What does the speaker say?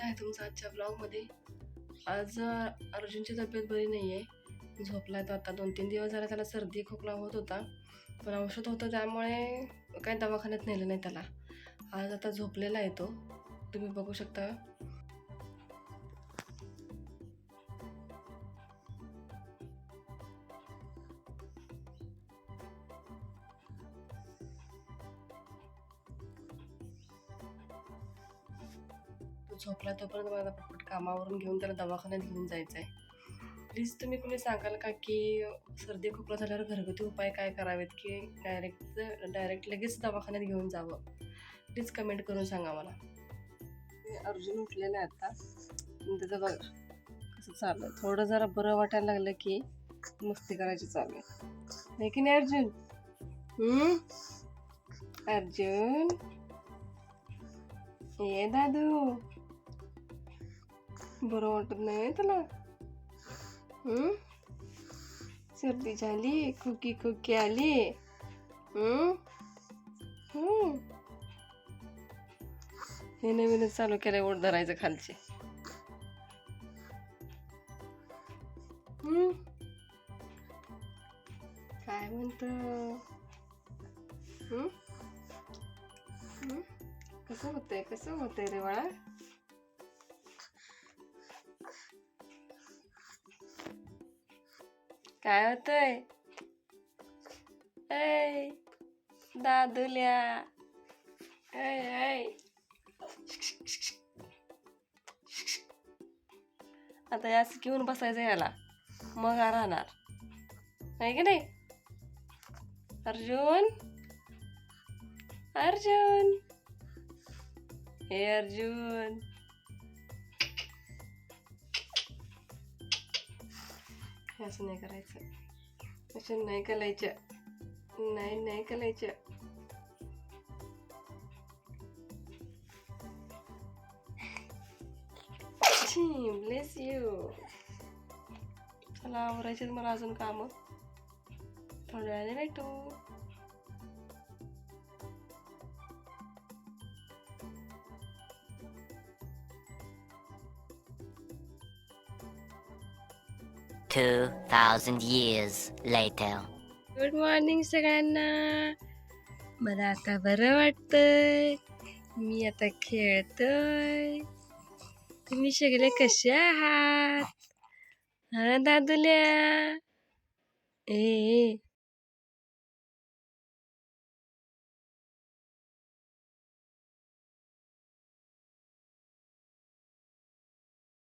आहे तुमचं आजच्या ब्लॉगमध्ये आज अर्जुनची तब्येत बरी नाही आहे झोपला तो आता. दोन तीन दिवस झाला त्याला सर्दी खोकला होत होता. पण औषध होतं त्यामुळे काही दवाखान्यात नेलं नाही त्याला. आज आता झोपलेला आहे तो. तुम्ही बघू शकता. तो झोपला तोपर्यंत मला पटपट कामावरून घेऊन त्याला दवाखान्यात घेऊन जायचं आहे प्लीज तुम्ही कोणी सांगाल का की सर्दी खोकला झाल्यावर घरगुती उपाय काय करावेत की डायरेक्ट डायरेक्ट लगेच दवाखान्यात घेऊन जावं? प्लीज कमेंट करून सांगा मला. अर्जुन उठलेला आहे आता त्याचं बघ कसं चाललं थोडं जरा बरं वाटायला लागलं की मस्ती करायची चालू आहे. नाही की नाही अर्जुन? अर्जुन? ये दादू. बरं वाटत नाही तुला ना सर्दी झाली खुकी खुकी आली. हे नवीनच चालू केलंय ओढ धरायचं खालचे. काय म्हणतो? कसं होतंय? कसं होतंय रे बाळा? काय होतंय? ऐ दादुल्या. ऐ ऐ. आता याच घेऊन बसायचं याला मग हा राहणार. नाही की नाही? अर्जुन? अर्जुन? हे अर्जुन. हे असं नाही करायचं. असं नाही कलायचं नाही नाही कलायचं ब्लेस यू चला आवरायचे मला अजून काम. थोड्या वेळाने भेटू. Two thousand years later. Good morning सगळ्यांना. मला आता बरं वाटतंय. मी आता खेळतोय. तुम्ही सगळे कसे आहात? हा दादुल्या. ए.